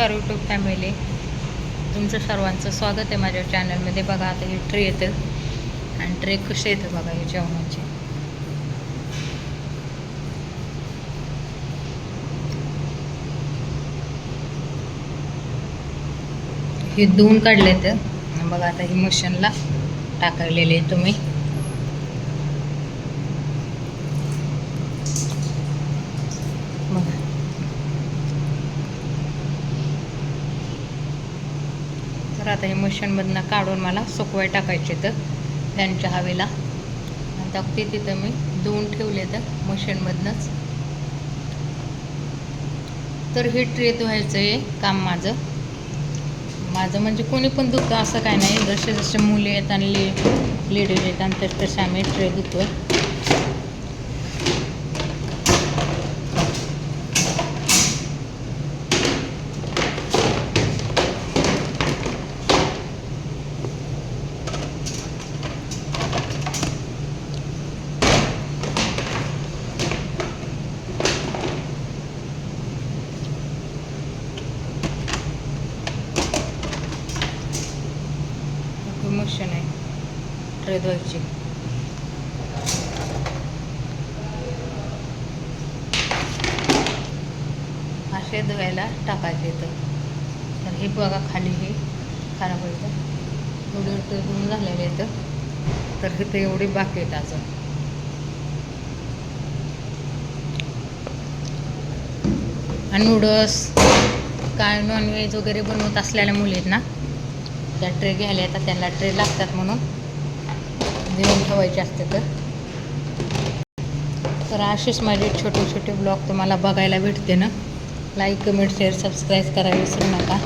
नमस्कार YouTube family तुमचं सर्वांचं स्वागत आहे माझ्या चॅनलमध्ये बघा आता हे ट्रे येतं. आणि ट्रे कसे येतं बघा हे जेवणाचे. हे धुवून काढले तर बघा आता हे मशीनला टाकलेले आहे तुम्ही. तर आता हे मशीनमधनं काढून मला सुकवाय टाकायचे तर त्यांच्या हवेला. आता ते तिथं मी धुवून ठेवले तर मशीनमधनंच तर हे ट्रे धुवायचं आहे काम माझं. माझं म्हणजे कोणी पण धुतं असं काय नाही. जसे जसे मुले येतात आणि ले लेडीज येतात तसे तसे आम्ही ट्रे धुतो कलेक्शन आहे. ट्रे धुवायची असे धुवायला टाकायचे इथं. तर हे बघा खाली हे खराब व्हायचं एवढे ट्रे धुवून झालेले आहेत तर इथं एवढे बाकी आहेत अजून. नूडल्स काय नॉनव्हेज वगैरे बनवत असलेल्या मुली आहेत ना त्या ट्रे घ्यायला येतात त्यांना ट्रे लागतात म्हणून. म्हणजे देऊन ठेवायचे असते तर. तर असेच माझे छोटे छोटे ब्लॉग तुम्हाला बघायला भेटते ना. लाईक कमेंट शेअर सबस्क्राईब करायला विसरू नका.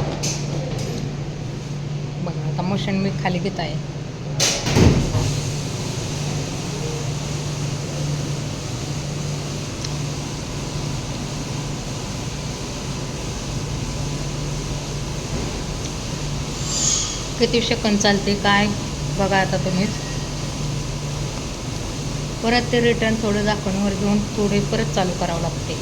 बघा आता मोशन मी खाली घेत आहे. किती सेकंद चालते काय? बघा आता तुम्हीच. परत ते रिटर्न थोडं झाकणवर घेऊन थोडे परत चालू करावं लागते.